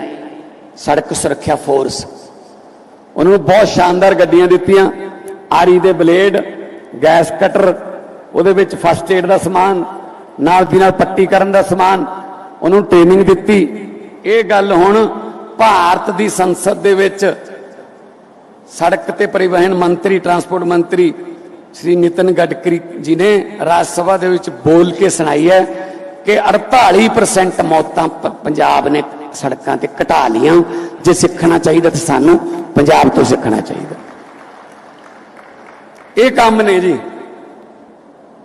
ਸੜਕ ਸੁਰੱਖਿਆ ਫੋਰਸ। ਉਹਨਾਂ ਨੂੰ ਬਹੁਤ ਸ਼ਾਨਦਾਰ ਗੱਡੀਆਂ ਦਿੱਤੀਆਂ। ਆਰੀ ਦੇ ਬਲੇਡ, ਗੈਸ ਕਟਰ, ਉਹਦੇ ਵਿੱਚ ਫਸਟ ਏਡ ਦਾ ਸਮਾਨ, ਨਾਲ ਦੀ ਨਾਲ ਪੱਟੀ ਕਰਨ ਦਾ ਸਮਾਨ, ਉਹਨੂੰ ਟ੍ਰੇਨਿੰਗ ਦਿੱਤੀ। ਇਹ ਗੱਲ ਹੁਣ ਭਾਰਤ ਦੀ ਸੰਸਦ ਦੇ ਵਿੱਚ ਸੜਕ ਤੇ ਪਰਿਵਹਨ ਮੰਤਰੀ ਟਰਾਂਸਪੋਰਟ ਮੰਤਰੀ ਸ੍ਰੀ ਨਿਤਨ ਗਡਕਰੀ ਜੀ ਨੇ ਰਾਜ ਸਭਾ ਦੇ ਵਿੱਚ ਬੋਲ ਕੇ ਸੁਣਾਈ ਹੈ। ਕਿ 48% ਮੌਤਾਂ ਪੰਜਾਬ ਨੇ ਸੜਕਾਂ ਤੇ ਘਟਾ ਲੀਆਂ ਜੇ ਸਿੱਖਣਾ ਚਾਹੀਦਾ ਤਾਂ ਸਾਨੂੰ ਪੰਜਾਬ ਤੋਂ ਸਿੱਖਣਾ ਚਾਹੀਦਾ। ਇਹ ਕੰਮ ਨੇ ਜੀ।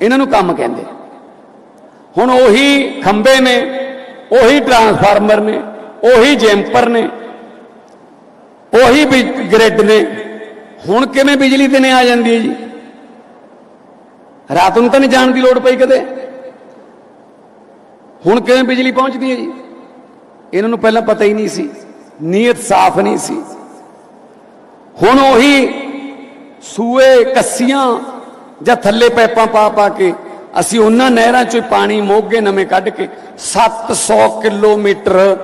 ਇਹਨਾਂ ਨੂੰ ਕੰਮ ਕਹਿੰਦੇ। ਹੁਣ ਉਹੀ ਖੰਬੇ ਨੇ, ਉਹੀ ਟਰਾਂਸਫਾਰਮਰ ਨੇ, ਉਹੀ ਜੈਂਪਰ ਨੇ, ਉਹੀ ਗ੍ਰਿਡ ਨੇ। ਹੁਣ ਕਿਵੇਂ ਬਿਜਲੀ ਦਿਨੇ ਆ ਜਾਂਦੀ ਹੈ ਜੀ? ਰਾਤ ਨੂੰ ਤਾਂ ਨਹੀਂ ਜਾਣ ਦੀ ਲੋੜ ਪਈ ਕਦੇ। ਹੁਣ ਕਿਵੇਂ ਬਿਜਲੀ ਪਹੁੰਚਦੀ ਹੈ ਜੀ? ਇਹਨਾਂ ਨੂੰ ਪਹਿਲਾਂ ਪਤਾ ਹੀ ਨਹੀਂ ਸੀ। ਨੀਅਤ ਸਾਫ਼ ਨਹੀਂ ਸੀ। ਹੁਣ ਉਹੀ ਸੂਏ, ਕੱਸੀਆਂ ਜਾਂ ਥੱਲੇ ਪੈਪਾਂ ਪਾ ਪਾ ਕੇ ਅਸੀਂ ਉਹਨਾਂ ਨਹਿਰਾਂ ਚੋਂ ਹੀ ਪਾਣੀ ਮੋਗੇ ਨਵੇਂ ਕੱਢ ਕੇ 700 ਕਿਲੋਮੀਟਰ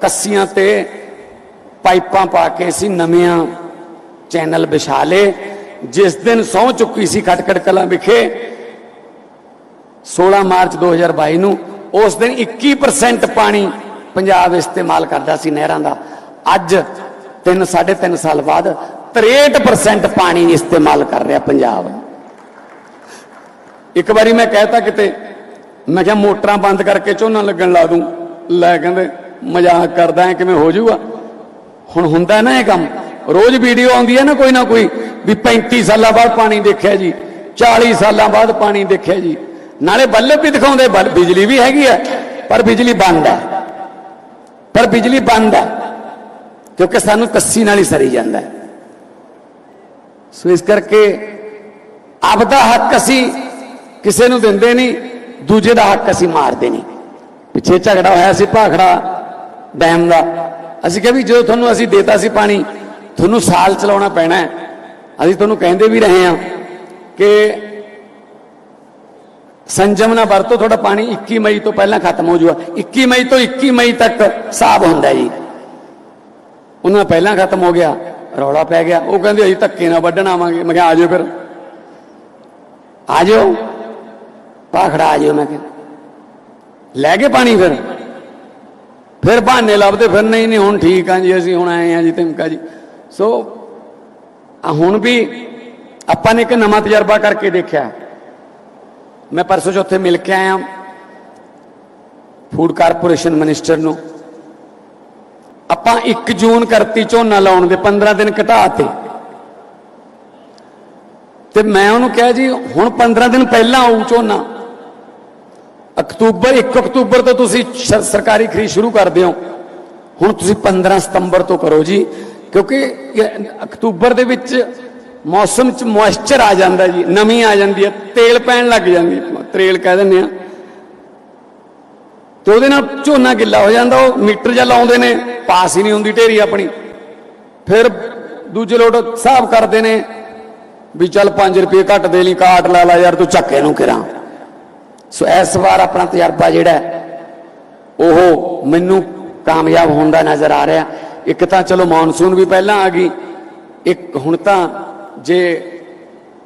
ਕੱਸੀਆਂ ਤੇ ਪਾਈਪਾਂ ਪਾ ਕੇ ਅਸੀਂ ਨਵਿਆਂ ਚੈਨਲ ਵਿਛਾ ਲਏ। ਜਿਸ ਦਿਨ ਸਹੁੰ ਚੁੱਕੀ ਸੀ ਖਟਕੜ ਕਲਾਂ ਵਿਖੇ 16 ਮਾਰਚ 2022 ਨੂੰ ਉਸ ਦਿਨ 21% ਪਾਣੀ ਪੰਜਾਬ ਇਸਤੇਮਾਲ ਕਰਦਾ ਸੀ ਨਹਿਰਾਂ ਦਾ। ਅੱਜ 3 3.5 ਸਾਲ ਬਾਅਦ 63% ਪਾਣੀ ਇਸਤੇਮਾਲ ਕਰ ਰਿਹਾ ਪੰਜਾਬ। ਇੱਕ ਵਾਰੀ ਮੈਂ ਕਹਿਤਾ ਕਿਤੇ, ਮੈਂ ਕਿਹਾ ਮੋਟਰਾਂ ਬੰਦ ਕਰਕੇ ਝੋਨਾ ਲੱਗਣ ਲਾ ਦੂੰ। ਲੈ ਕਹਿੰਦੇ, ਮਜ਼ਾਕ ਕਰਦਾ ਐ, ਕਿਵੇਂ ਹੋ ਜਾਊਗਾ? ਹੁਣ ਹੁੰਦਾ ਨਾ ਇਹ ਕੰਮ। ਰੋਜ਼ ਵੀਡੀਓ ਆਉਂਦੀ ਹੈ ਨਾ ਕੋਈ ਨਾ ਕੋਈ, ਵੀ 35 ਸਾਲਾਂ ਬਾਅਦ ਪਾਣੀ ਦੇਖਿਆ ਜੀ 40 ਸਾਲਾਂ ਬਾਅਦ ਪਾਣੀ ਦੇਖਿਆ ਜੀ। ਨਾਲੇ ਬੱਲਬ ਵੀ ਦਿਖਾਉਂਦੇ, ਬੱਲ- ਬਿਜਲੀ ਵੀ ਹੈਗੀ ਹੈ ਪਰ ਬਿਜਲੀ ਬੰਦ ਹੈ ਪਰ ਬਿਜਲੀ ਬੰਦ ਹੈ ਕਿਉਂਕਿ ਸਾਨੂੰ ਕੱਸੀ ਨਾਲ ਹੀ ਸਰੀ ਜਾਂਦਾ। ਸੋ ਇਸ ਕਰਕੇ ਆਪਦਾ ਹੱਕ ਅਸੀਂ ਕਿਸੇ ਨੂੰ ਦਿੰਦੇ ਨਹੀਂ, ਦੂਜੇ ਦਾ ਹੱਕ ਅਸੀਂ ਮਾਰਦੇ ਨਹੀਂ। ਪਿੱਛੇ ਝਗੜਾ ਹੋਇਆ ਸੀ ਭਾਖੜਾ ਡੈਮ ਦਾ। ਅਸੀਂ ਕਿਹਾ ਵੀ ਜਦੋਂ ਤੁਹਾਨੂੰ ਅਸੀਂ ਦੇਤਾ ਸੀ ਪਾਣੀ, ਤੁਹਾਨੂੰ ਸਾਲ ਚਲਾਉਣਾ ਪੈਣਾ ਅਸੀਂ ਤੁਹਾਨੂੰ ਕਹਿੰਦੇ ਵੀ ਰਹੇ ਹਾਂ ਕਿ ਸੰਜਮ ਨਾਲ ਵਰਤੋ, ਤੁਹਾਡਾ ਪਾਣੀ 21 ਮਈ ਤੋਂ ਪਹਿਲਾਂ ਖਤਮ ਹੋ ਜਾਊਗਾ 21 ਮਈ ਤੋਂ 21 ਮਈ ਤੱਕ ਸਾਫ਼ ਹੁੰਦਾ ਜੀ। ਉਹਨਾਂ ਦਾ ਪਹਿਲਾਂ ਖਤਮ ਹੋ ਗਿਆ, ਰੌਲਾ ਪੈ ਗਿਆ। ਉਹ ਕਹਿੰਦੇ, ਅਸੀਂ ਧੱਕੇ ਨਾਲ ਵੱਢਣ ਆਵਾਂਗੇ। ਮੈਂ ਕਿਹਾ, ਆ ਜਾਓ ਫਿਰ। ਆ ਜਾਓ ਪਾਖੜਾ ਆ ਜਾਓ ਮੈਂ ਕਿਹਾ। ਲੈ ਕੇ ਪਾਣੀ ਫਿਰ। ਫਿਰ ਬਹਾਨੇ ਲੱਭਦੇ, ਫਿਰ ਨਹੀਂ ਨਹੀਂ, ਹੁਣ ਠੀਕ ਆ ਜੀ, ਅਸੀਂ ਹੁਣ ਆਏ ਆ ਜੀ ਧਮਕਾ ਜੀ। ਸੋ ਹੁਣ ਵੀ ਆਪਾਂ ਨੇ ਇੱਕ ਨਵਾਂ ਤਜਰਬਾ ਕਰਕੇ ਦੇਖਿਆ। ਮੈਂ ਪਰਸੋਂ ਚੌਥੇ ਮਿਲ ਕੇ ਆਇਆ। ਫੂਡ ਕਾਰਪੋਰੇਸ਼ਨ ਮਿਨਿਸਟਰ ਨੂੰ। ਆਪਾਂ 1 ਜੂਨ ਕਰਤੀ ਝੋਨਾ ਲਾਉਣ ਦੇ 15 ਦਿਨ ਘਟਾਤੇ ਤੇ। ਮੈਂ ਉਹਨੂੰ ਕਿਹਾ ਜੀ, ਹੁਣ 15 ਦਿਨ ਪਹਿਲਾਂ ਆਊ ਝੋਨਾ। ਅਕਤੂਬਰ 1 ਅਕਤੂਬਰ ਤੋਂ ਤੁਸੀਂ ਸਰਕਾਰੀ ਖਰੀਦ ਸ਼ੁਰੂ ਕਰਦੇ ਹੋ। ਹੁਣ ਤੁਸੀਂ 15 ਸਤੰਬਰ ਤੋਂ ਕਰੋ ਜੀ। ਕਿਉਂਕਿ ਅਕਤੂਬਰ ਦੇ ਵਿੱਚ ਮੌਸਮ 'ਚ ਮੋਇਸਚਰ ਆ ਜਾਂਦਾ ਜੀ, ਨਮੀ ਆ ਜਾਂਦੀ ਹੈ, ਤੇਲ ਪੈਣ ਲੱਗ ਜਾਂਦੀ ਹੈ। ਤਰੇਲ ਕਹਿ ਦਿੰਦੇ ਆ ਤੇ ਉਹਦੇ ਨਾਲ ਝੋਨਾ ਗਿੱਲਾ ਹੋ ਜਾਂਦਾ, ਉਹ ਮੀਟਰ ਜਾਂ ਲਾਉਂਦੇ ਨੇ, ਪਾਸ ਹੀ ਨਹੀਂ ਹੁੰਦੀ ਢੇਰੀ ਆਪਣੀ। ਫਿਰ ਦੂਜੇ ਲੋਟ ਹਿਸਾਬ ਕਰਦੇ ਨੇ ਵੀ ਚੱਲ 5 ਰੁਪਏ ਘੱਟ ਦੇ ਲਈ ਕਾਟ ਲਾ ਲਾ ਯਾਰ, ਤੂੰ ਚੱਕੇ ਨੂੰ ਕਿਰਾਂ। ਸੋ ਇਸ ਵਾਰ ਆਪਣਾ ਤਜਰਬਾ ਜਿਹੜਾ ਉਹ ਮੈਨੂੰ ਕਾਮਯਾਬ ਹੁੰਦਾ ਨਜ਼ਰ ਆ ਰਿਹਾ। ਇੱਕ ਤਾਂ ਚਲੋ ਮੌਨਸੂਨ ਵੀ ਪਹਿਲਾਂ ਆ ਗਈ, ਇੱਕ ਹੁਣ ਤਾਂ ਜੇ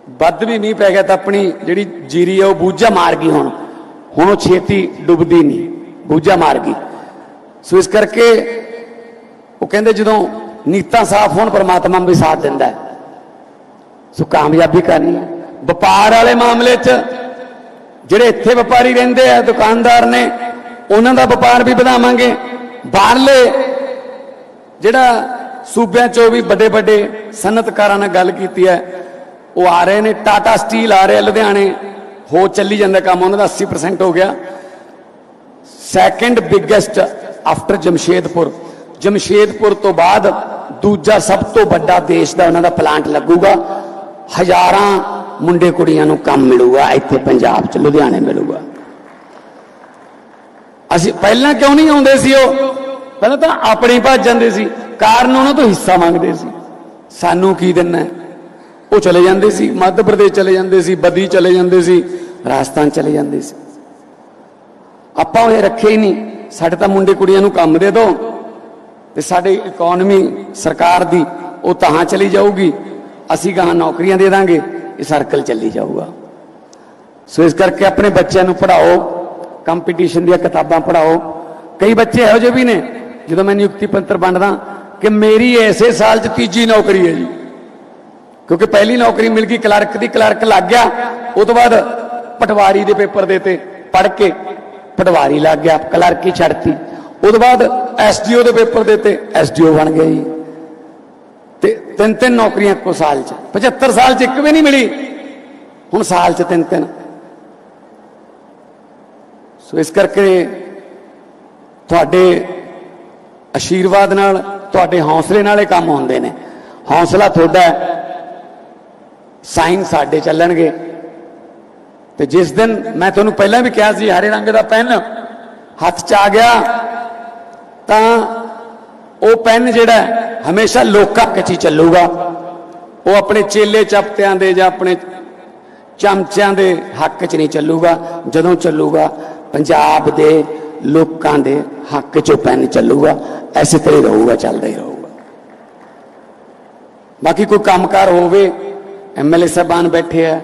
ਵੱਧ ਵੀ ਮੀਂਹ ਪੈ ਗਿਆ ਤਾਂ ਆਪਣੀ ਜਿਹੜੀ ਜੀਰੀ ਹੈ ਉਹ ਬੂਝਾ ਮਾਰ ਗਈ ਹੁਣ। ਹੁਣ ਉਹ ਛੇਤੀ ਡੁੱਬਦੀ ਨਹੀਂ, ਬੂਝਾ ਮਾਰ ਗਈ। ਸੋ ਇਸ ਕਰਕੇ ਉਹ ਕਹਿੰਦੇ ਜਦੋਂ ਨੀਤਾਂ ਸਾਫ਼ ਹੋਣ, ਪਰਮਾਤਮਾ ਵੀ ਸਾਥ ਦਿੰਦਾ ਹੈ। ਸੋ ਕਾਮਯਾਬੀ ਕਰਨੀ ਹੈ। ਵਪਾਰ ਵਾਲੇ ਮਾਮਲੇ 'ਚ ਜਿਹੜੇ ਇੱਥੇ ਵਪਾਰੀ ਰਹਿੰਦੇ ਆ, ਦੁਕਾਨਦਾਰ ਨੇ, ਉਹਨਾਂ ਦਾ ਵਪਾਰ ਵੀ ਵਧਾਵਾਂਗੇ। ਬਾਹਰਲੇ ਜਿਹੜਾ ਸੂਬਿਆਂ 'ਚੋਂ ਵੀ ਵੱਡੇ ਵੱਡੇ ਸਨਅਤਕਾਰਾਂ ਨਾਲ ਗੱਲ ਕੀਤੀ ਹੈ। ਉਹ ਆ ਰਹੇ ਨੇ, ਟਾਟਾ ਸਟੀਲ ਆ ਰਿਹਾ ਲੁਧਿਆਣੇ। ਹੋ ਚੱਲੀ ਜਾਂਦਾ ਕੰਮ, ਉਹਨਾਂ ਦਾ 80% ਹੋ ਗਿਆ। Second biggest after Jamshedpur. Jamshedpur ਤੋਂ ਬਾਅਦ ਦੂਜਾ ਸਭ ਤੋਂ ਵੱਡਾ ਦੇਸ਼ ਦਾ ਉਹਨਾਂ ਦਾ ਪਲਾਂਟ ਲੱਗੂਗਾ। ਹਜ਼ਾਰਾਂ ਮੁੰਡੇ ਕੁੜੀਆਂ ਨੂੰ ਕੰਮ ਮਿਲੂਗਾ, ਇੱਥੇ ਪੰਜਾਬ 'ਚ, ਲੁਧਿਆਣੇ ਮਿਲੂਗਾ। ਅਸੀਂ ਪਹਿਲਾਂ ਕਿਉਂ ਨਹੀਂ ਆਉਂਦੇ ਸੀ ਉਹ? ਪਹਿਲਾਂ ਤਾਂ ਆਪਣੀ ਭੱਜ ਜਾਂਦੇ ਸੀ। ਕਾਰਨ ਉਹਨਾਂ ਤੋਂ ਹਿੱਸਾ ਮੰਗਦੇ ਸੀ। ਸਾਨੂੰ ਕੀ ਦੇਣਾ ਉਹ ਚਲੇ ਜਾਂਦੇ ਸੀ, ਮੱਧ ਪ੍ਰਦੇਸ਼ ਚਲੇ ਜਾਂਦੇ ਸੀ, ਬਦੀ ਚਲੇ ਜਾਂਦੇ ਸੀ, ਰਾਜਸਥਾਨ ਚਲੇ ਜਾਂਦੇ ਸੀ। ਆਪਾਂ ਉਹ ਰੱਖੇ ਹੀ ਨਹੀਂ। ਸਾਡੇ ਤਾਂ ਮੁੰਡੇ ਕੁੜੀਆਂ ਨੂੰ ਕੰਮ ਦੇ ਦੋ ਤੇ ਸਾਡੀ ਇਕਨੋਮੀ ਸਰਕਾਰ ਦੀ ਉਹ ਤਾਂ ਚਲੀ ਜਾਊਗੀ। ਅਸੀਂ ਗਾਹਾਂ ਨੌਕਰੀਆਂ ਦੇ ਦਾਂਗੇ, ਇਹ ਸਰਕਲ ਚੱਲੀ ਜਾਊਗਾ। ਸੋ ਇਸ ਕਰਕੇ ਆਪਣੇ ਬੱਚਿਆਂ ਨੂੰ ਪੜ੍ਹਾਓ ਕੰਪੀਟੀਸ਼ਨ ਦੀਆਂ ਕਿਤਾਬਾਂ ਪੜ੍ਹਾਓ। ਕਈ ਬੱਚੇ ਇਹੋ ਜਿਹੇ ਵੀ ਨੇ, ਜਦੋਂ ਮੈਂ ਨਿਯੁਕਤੀ ਪੱਤਰ ਵੰਡਦਾ ਕਿ ਮੇਰੀ ਐਸੇ ਸਾਲ 'ਚ ਤੀਜੀ ਨੌਕਰੀ ਹੈ ਜੀ। ਕਿਉਂਕਿ ਪਹਿਲੀ ਨੌਕਰੀ ਮਿਲ ਗਈ, ਕਲਰਕ ਦੀ ਕਲਰਕ ਲੱਗ ਗਿਆ। ਉਹ ਤੋਂ ਬਾਅਦ ਪਟਵਾਰੀ ਦੇ ਪੇਪਰ ਦੇਤੇ, ਪੜ੍ਹ ਕੇ ਪਟਵਾਰੀ ਲੱਗ ਗਿਆ, ਕਲਰਕ ਹੀ ਛੱਡਤੀ। ਉਹ ਤੋਂ ਬਾਅਦ ਐਸਡੀਓ ਦੇ ਪੇਪਰ ਦੇਤੇ ਐਸਡੀਓ ਬਣ ਗਿਆ ਜੀ। ਤੇ ਤਿੰਨ ਤਿੰਨ ਨੌਕਰੀਆਂ ਇੱਕੋ ਸਾਲ 'ਚ। 75 ਸਾਲ 'ਚ ਇੱਕ ਵੀ ਨਹੀਂ ਮਿਲੀ। ਹੁਣ ਸਾਲ 'ਚ ਤਿੰਨ ਤਿੰਨ ਸੋ ਇਸ ਕਰਕੇ ਤੁਹਾਡੇ ਆਸ਼ੀਰਵਾਦ ਨਾਲ ਤੁਹਾਡੇ ਹੌਸਲੇ ਨਾਲ ਇਹ ਕੰਮ ਹੁੰਦੇ ਨੇ। ਹੌਸਲਾ ਤੁਹਾਡਾ ਸਾਈਨ ਸਾਡੇ ਚੱਲਣਗੇ। ਤੇ ਜਿਸ ਦਿਨ ਮੈਂ ਤੁਹਾਨੂੰ ਪਹਿਲਾਂ ਵੀ ਕਿਹਾ ਸੀ ਹਰੇ ਰੰਗ ਦਾ ਪੈਨ ਹੱਥ 'ਚ ਆ ਗਿਆ ਤਾਂ ਉਹ ਪੈਨ ਜਿਹੜਾ ਹੈ, ਹਮੇਸ਼ਾ ਲੋਕਾਂ ਵਿੱਚ ਹੀ ਚੱਲੂਗਾ। ਉਹ ਆਪਣੇ ਚੇਲੇ ਚਪਤਿਆਂ ਦੇ ਜਾਂ ਆਪਣੇ ਚਮਚਿਆਂ ਦੇ ਹੱਕ 'ਚ ਨਹੀਂ ਚੱਲੂਗਾ। ਜਦੋਂ ਚੱਲੂਗਾ ਪੰਜਾਬ ਦੇ ਲੋਕਾਂ ਦੇ ਹੱਕ 'ਚੋਂ ਪੈਨ ਚੱਲੂਗਾ, ਐਸੇ ਤਰ੍ਹਾਂ ਹੀ ਰਹੂਗਾ, ਚੱਲਦਾ ਹੀ ਰਹੂਗਾ। ਬਾਕੀ ਕੋਈ ਕੰਮਕਾਰ ਹੋਵੇ ਐਮਐਲਏ ਸਾਹਿਬਾਨ ਬੈਠੇ ਆ,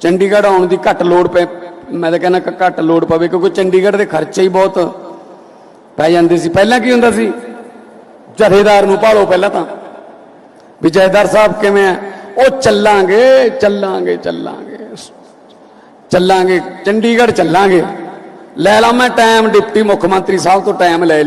ਚੰਡੀਗੜ੍ਹ ਆਉਣ ਦੀ ਘੱਟ ਲੋੜ ਪੈ, ਮੈਂ ਤਾਂ ਕਹਿੰਦਾ ਘੱਟ ਲੋੜ ਪਵੇ, ਕਿਉਂਕਿ ਚੰਡੀਗੜ੍ਹ ਦੇ ਖਰਚੇ ਹੀ ਬਹੁਤ ਪੈ ਜਾਂਦੇ ਸੀ। ਪਹਿਲਾਂ ਕੀ ਹੁੰਦਾ ਸੀ? ਜਥੇਦਾਰ ਨੂੰ ਭਾਲੋ ਪਹਿਲਾਂ ਤਾਂ। ਵੀ ਜਥੇਦਾਰ ਸਾਹਿਬ ਕਿਵੇਂ ਆ? ਉਹ ਚੱਲਾਂਗੇ ਚੱਲਾਂਗੇ ਚੱਲਾਂਗੇ। ਚੱਲਾਂਗੇ, ਚੰਡੀਗੜ੍ਹ ਚੱਲਾਂਗੇ। ਲੈ ਲਾ ਮੈਂ ਟਾਈਮ ਡਿਪਟੀ ਮੁੱਖ ਮੰਤਰੀ ਸਾਹਿਬ ਤੋਂ ਟਾਈਮ ਲੈ